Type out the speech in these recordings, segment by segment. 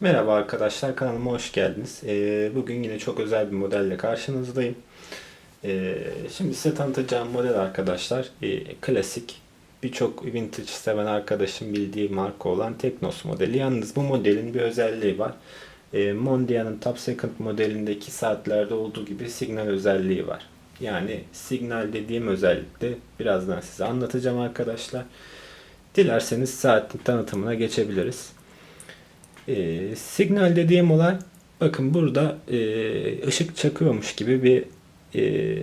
Merhaba arkadaşlar, kanalıma hoş geldiniz. Ee, bugün yine çok özel bir modelle karşınızdayım. Ee, şimdi size tanıtacağım model arkadaşlar, e, klasik, birçok vintage seven arkadaşın bildiği marka olan Teknos modeli. Yalnız bu modelin bir özelliği var. E, Mondial'ın Top Second modelindeki saatlerde olduğu gibi signal özelliği var. Yani signal dediğim özellikle birazdan size anlatacağım arkadaşlar. Dilerseniz saatin tanıtımına geçebiliriz. E, signal dediğim olay bakın burada e, ışık çakıyormuş gibi bir e,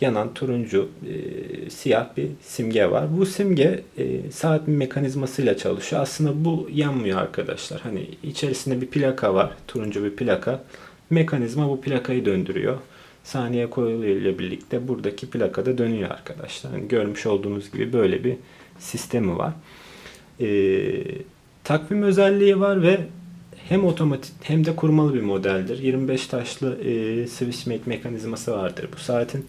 yanan turuncu e, siyah bir simge var. Bu simge e, saat mekanizmasıyla çalışıyor. Aslında bu yanmıyor arkadaşlar. Hani içerisinde bir plaka var. Turuncu bir plaka. Mekanizma bu plakayı döndürüyor. Saniye koyuluyor ile birlikte buradaki plaka da dönüyor arkadaşlar. Hani görmüş olduğunuz gibi böyle bir sistemi var. Eee takvim özelliği var ve hem otomatik hem de kurmalı bir modeldir. 25 taşlı e, switchmate mekanizması vardır bu saatin.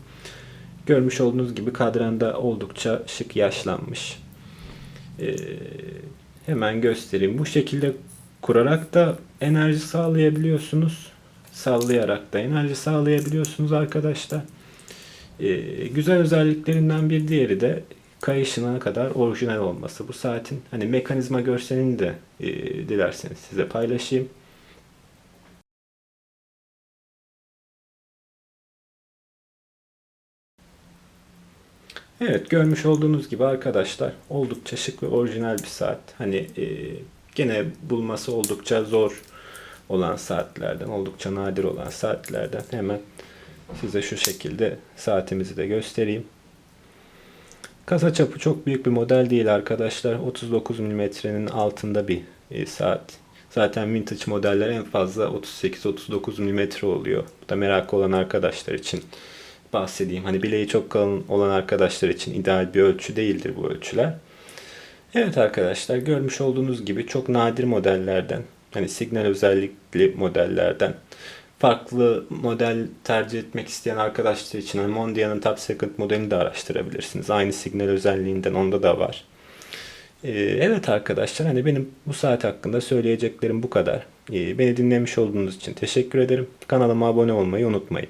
Görmüş olduğunuz gibi kadranda oldukça şık yaşlanmış. E, hemen göstereyim. Bu şekilde kurarak da enerji sağlayabiliyorsunuz. Sallayarak da enerji sağlayabiliyorsunuz arkadaşlar. E, güzel özelliklerinden bir diğeri de kayışına kadar orijinal olması. Bu saatin hani mekanizma görselini de e, dilerseniz size paylaşayım. Evet görmüş olduğunuz gibi arkadaşlar oldukça şık ve orijinal bir saat. Hani e, gene bulması oldukça zor olan saatlerden, oldukça nadir olan saatlerden hemen size şu şekilde saatimizi de göstereyim. Kasa çapı çok büyük bir model değil arkadaşlar. 39 mm'nin altında bir e, saat. Zaten vintage modeller en fazla 38-39 mm oluyor. Bu da merak olan arkadaşlar için bahsedeyim. Hani bileği çok kalın olan arkadaşlar için ideal bir ölçü değildir bu ölçüler. Evet arkadaşlar görmüş olduğunuz gibi çok nadir modellerden hani signal özellikli modellerden farklı model tercih etmek isteyen arkadaşlar için hani Mondial'ın Top Second modelini de araştırabilirsiniz. Aynı signal özelliğinden onda da var. Ee, evet arkadaşlar hani benim bu saat hakkında söyleyeceklerim bu kadar. Ee, beni dinlemiş olduğunuz için teşekkür ederim. Kanalıma abone olmayı unutmayın.